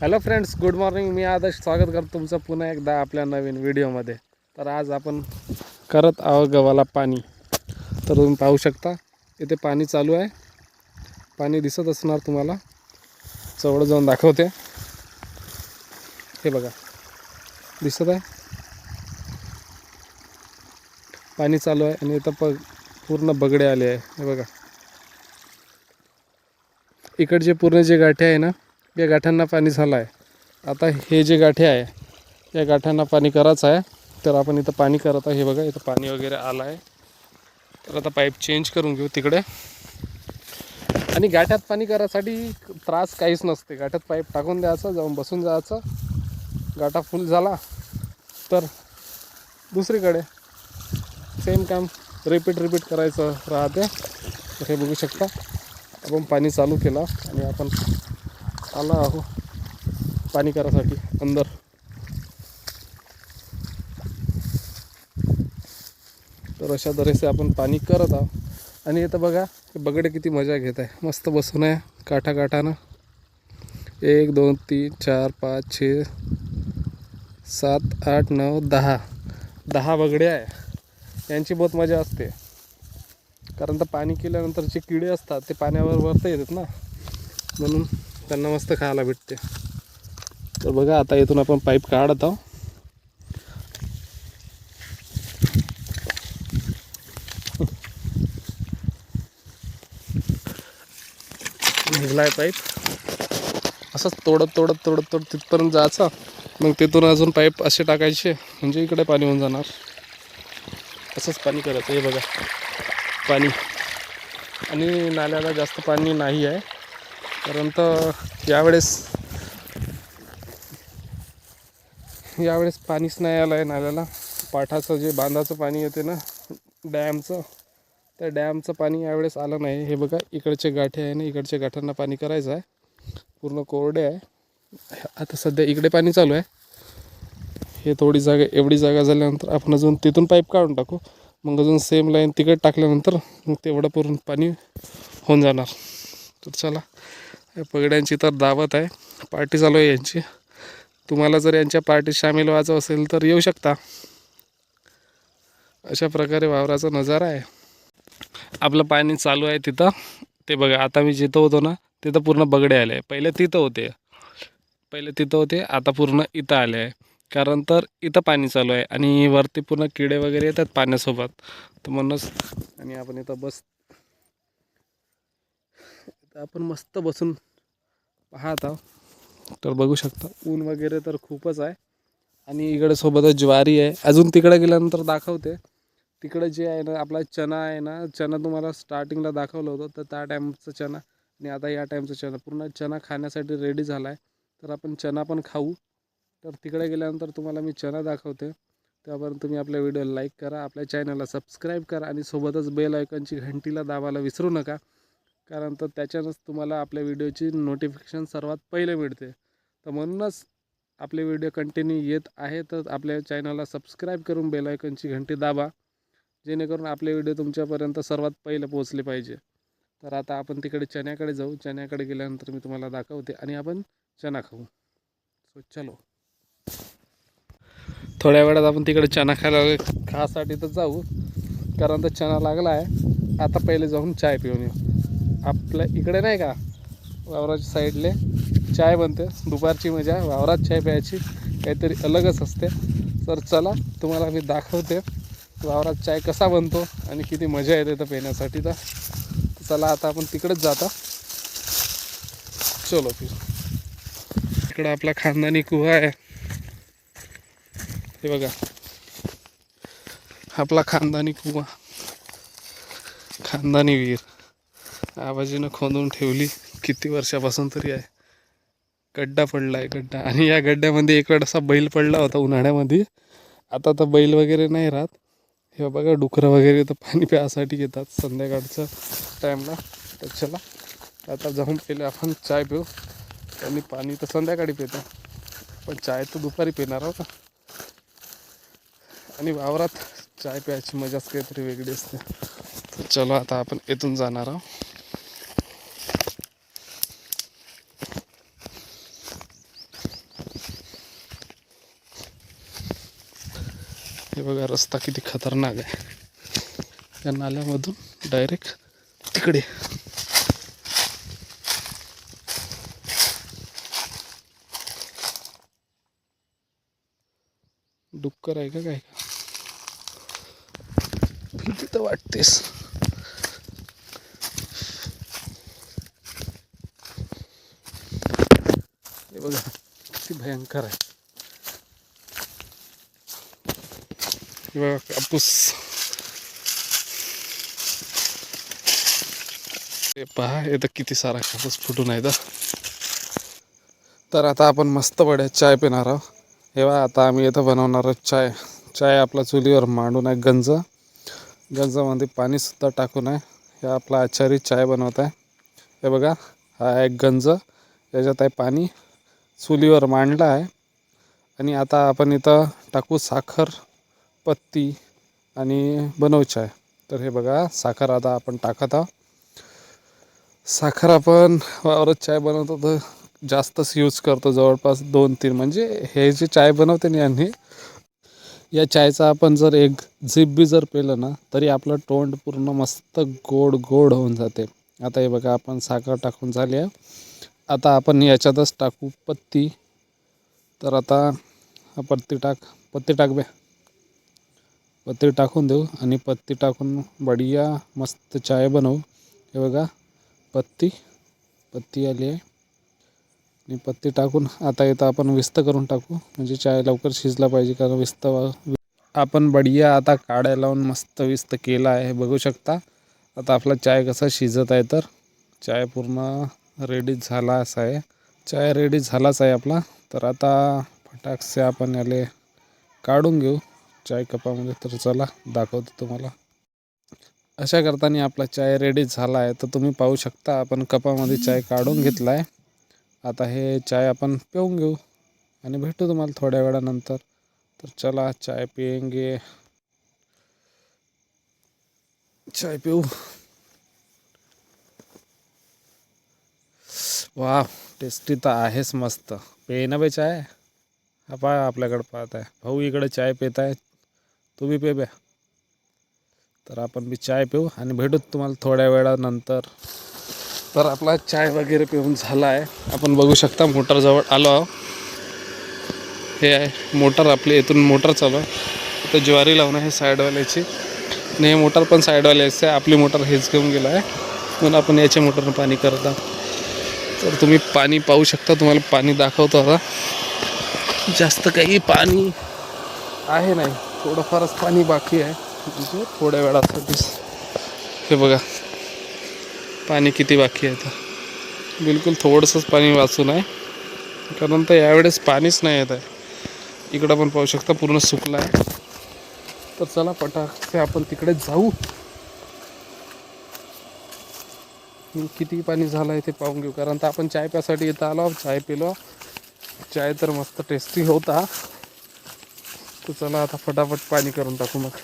Hello friends good morning मी आदर्श स्वागत करतो तुमचं पुन्हा एकदा आपल्या नवीन व्हिडिओमध्ये. तर आज आपण करत आहोत गव्हाला पाणी. तर तुम्ही पाहू शकता इथे पाणी चालू आहे. पाणी दिसत असणार तुम्हाला. जवळ जाऊन दाखवते. हे बघा दिसत आहे? पाणी चालू आहे आणि इथं प पूर्ण बगडे आले आहे. हे बघा. इकडचे पूर्ण जे गाठे आहे ना या गाठ्यांना पाणी झालं आहे आता हे जे गाठे आहे या गाठ्यांना पाणी करायचं आहे. तर आपण इथं पाणी करत आहे. हे बघा इथं पाणी वगैरे आलं आहे तर आता पाईप चेंज करून घेऊ तिकडे. आणि गाठ्यात पाणी करायसाठी त्रास काहीच नसते. गाठ्यात पाईप टाकून द्यायचं जाऊन बसून जायचं. गाठा फुल झाला तर दुसरीकडे सेम काम रिपीट रिपीट करायचं राहते. हे बघू शकता. आपण पाणी चालू केलं आणि आपण आला आहो. पाणी करायसाठी अंदर. तर अशा तऱ्हेचे आपण पाणी करत आहोत. आणि इथं बघा बगडे किती मजा घेत आहे. मस्त बसून आहे काठा काठानं एक दोन तीन चार पाच छे सात आठ नऊ दहा. दहा बगडे आहे. यांची बहुत मजा असते. कारण तर पाणी केल्यानंतर जे किडे असतात ते पाण्यावर वरता येतात ना. म्हणून त्यांना मस्त खायला भेटते. तर बघा आता इथून आपण पाईप काढत आहोत. निघलाय पाईप. असंच तोडत तोडत तोडत तोडत तिथपर्यंत जायचं. मग तिथून अजून पाईप असे टाकायचे म्हणजे इकडे पाणी होऊन जाणार. असंच पाणी करायचं. हे बघा पाणी. आणि नाल्याला जास्त पाणी नाही आहे. कारण यावेळेस यावेळेस पाणीच नाही आलं आहे नाल्याला. पाठाचं जे बांधाचं पाणी येते ना डॅमचं त्या डॅमचं पाणी यावेळेस आलं नाही. हे बघा इकडचे गाठे आहे ना इकडच्या गाठ्यांना पाणी करायचं आहे. पूर्ण कोरडे आहे. आता सध्या इकडे पाणी चालू आहे. हे थोडी जागा एवढी जागा झाल्यानंतर आपण अजून तिथून पाईप काढून टाकू. मग अजून सेम लाईन तिकडे टाकल्यानंतर मग तेवढं पूर्ण पाणी होऊन जाणार. तर चला या पगड्यांची तर दावत आहे. पार्टी चालू आहे यांची. तुम्हाला जर यांच्या पार्टीत सामील व्हायचं असेल तर येऊ शकता. अशा प्रकारे वावराचा नजारा आहे. आपलं पाणी चालू आहे तिथं. ते बघा आता मी जिथं होतो ना तिथं पूर्ण बगडे आले आहे. पहिले तिथं होते. पहिले तिथं होते आता पूर्ण इथं आले आहे. कारण तर इथं पाणी चालू आहे आणि वरती पूर्ण किडे वगैरे येतात पाण्यासोबत. तर म्हणूनच आणि आपण इथं बस इथं आपण मस्त बसून पाहत आहोत. तर बघू शकता. ऊन वगैरे तर खूपच आहे. आणि इकडे सोबतच ज्वारी आहे. अजून तिकडे गेल्यानंतर दाखवते. तिकडे जे आहे ना आपला चना आहे ना चना तुम्हाला स्टार्टिंगला दाखवलं होतं. तर त्या टाईमचं चना आणि आता या टाईमचं चना पूर्ण चना खाण्यासाठी रेडी झाला आहे तर आपण चना पण खाऊ. तर तिकडे गेल्यानंतर तुम्हाला मी चना दाखवते. त्यापर्यंत तुम्ही आपल्या व्हिडिओला लाईक करा. आपल्या चॅनलला सबस्क्राईब करा. आणि सोबतच बेल आयकॉनची घंटीला दाबायला विसरू नका. कारण तर त्याच्यानंच तुम्हाला आपल्या व्हिडिओची नोटिफिकेशन सर्वात पहिले मिळते. तर म्हणूनच आपले व्हिडिओ कंटिन्यू येत आहे तर आपल्या चॅनलला सबस्क्राईब करून बेलायकनची घंटी दाबा. जेणेकरून आपले व्हिडिओ तुमच्यापर्यंत सर्वात पहिले पोहोचले पाहिजे. तर आता आपण तिकडे चण्याकडे जाऊ. चण्याकडे गेल्यानंतर मी तुम्हाला दाखवते आणि आपण चना खाऊ. सो चलो. थोड्या वेळात आपण तिकडे चना खायला खासाठी तर जाऊ. कारण तर चना लागला आहे आता पहिले जाऊन चाय पिऊन येऊ. आपल्या इकडे नाही का वावराच्या साईडले चाय बनते. दुपारची मजा वावरात चाय प्यायची. काहीतरी अलगच असते. तर चला तुम्हाला मी दाखवते. वावरात चाय कसा बनतो आणि किती मजा येते तर पिण्यासाठी तर. चला आता आपण तिकडेच जाता. चलो फिर. इकडं आपला खानदानी कुहा आहे. हे बघा. आपला खानदानी कुवा खानदानी विहीर आबाजीनं खोदून ठेवली. किती वर्षापासून तरी आहे. गड्डा पडला आहे गड्डा. आणि या गड्ड्यामध्ये एक वेळ असा बैल पडला होता उन्हाळ्यामध्ये. आता तर बैल वगैरे नाही राहत. हे बघा डुकरं वगैरे तर पाणी प्यायसाठी येतात संध्याकाळच्या टाईमला तर चला आता जाऊन पहिले आपण चाय पिऊ. आणि पाणी तर संध्याकाळी पितो. पण चाय तर दुपारी पिणार आहोत. आणि वावरात चाय प्यायची मजाच काहीतरी वेगळी असते. तर चलो आता आपण इथून जाणार आहोत. बघा रस्ता किती खतरनाक आहे. या नाल्यामधून डायरेक्ट तिकडे. डुक्कर आहे का काय? भीती तर वाटतेस हे बघा किती भयंकर आहे. किंवा कापूस हे पहा इथं किती सारा कापूस फुटून आहे तर तर आता आपण मस्त बड्या चाय पिणार आहोत. हे बघा आता आम्ही इथं बनवणार आहोत चाय. चाय आपला चुलीवर मांडून आहे गंज. गंजामध्ये पाणीसुद्धा टाकून आहे. हे आपला आचारी चाय बनवत आहे. हे बघा हा आहे गंज. याच्यात आहे पाणी. चुलीवर मांडला आहे. आणि आता आपण इथं टाकू साखर. पत्ती आणि बनवू चाय. तर हे बघा साखर आता आपण टाकत आहोत. साखर आपण वावरत चाय बनवतो तर जास्तच यूज करतो जवळपास दोन तीन. म्हणजे हे जे चाय बनवते ना यांनी या चायचा आपण जर एक झिप बी जर पेलं ना तरी आपलं तोंड पूर्ण मस्त गोड गोड होऊन जाते. आता हे बघा आपण साखर टाकून झाली आहे. आता आपण याच्यातच टाकू पत्ती. तर आता पत्ती टाक पत्ती टाक बे. पत्ती टाकून देऊ आणि पत्ती टाकून बढिया मस्त चाय बनवू. हे बघा पत्ती पत्ती आली आहे. आणि पत्ती टाकून आता इथं आपण विस्त करून टाकू. म्हणजे चाय लवकर शिजला पाहिजे कारण विस्त आपण बढिया आता काड्या लावून मस्त विस्त केला आहे. बघू शकता आता आपला चाय कसा शिजत आहे तर. चाय पूर्ण रेडी झाला असा आहे. चाय रेडी झालाच आहे आपला. तर आता फटाकसे आपण याले काढून घेऊ. चाय कपामध्ये तर चला दाखवतो तुम्हाला. अशा करताना आपला चाय रेडी झाला आहे तर तुम्ही पाहू शकता आपण कपामध्ये चाय काढून घेतला आहे आता हे चाय आपण पिऊन घेऊ आणि भेटू तुम्हाला थोड्या वेळानंतर. तर चला चाय पिएंगे. चाय पिऊ. वा टेस्टी तर आहेच मस्त. पे ना बे चाय. हा पहा आपल्याकडं पाहत आहे भाऊ इकडे चाय पित आहे तू बी पे तर आपण बी चाय पिऊ आणि भेटू तुम्हाला थोड्या वेळानंतर. तर आपला चाय वगैरे पिऊन झाला आहे आपण बघू शकता मोटरजवळ आलो आहो हे आहे मोटर आपली इथून मोटर चालू आहे. तर ज्वारी लावणं हे साईडवाल्याची. आणि हे मोटर पण साईडवाल्याची आहे आपली मोटर हेच घेऊन गेला आहे. म्हणून आपण याच्या मोटरनं पाणी करत आहोत. तर तुम्ही पाणी पाहू शकता. तुम्हाला पाणी दाखवतो आता. जास्त काही पाणी आहे नाही. थोडंफारच पाणी बाकी आहे. म्हणजे थोड्या वेळासाठीच हे बघा. पाणी किती बाकी आहे तर बिलकुल थोडंसंच पाणी वाचून आहे. कारण तर यावेळेस पाणीच नाही येत आहे. इकडं पण पाहू शकता पूर्ण सुकलं आहे. तर चला पटाके आपण तिकडे जाऊ. किती पाणी झालं आहे ते पाहून घेऊ. कारण तर आपण चाय प्यासाठी इथं आलो चाय पिलो. चाय तर मस्त टेस्टी होता. तर चला आता फटाफट पाणी करून टाकू मग.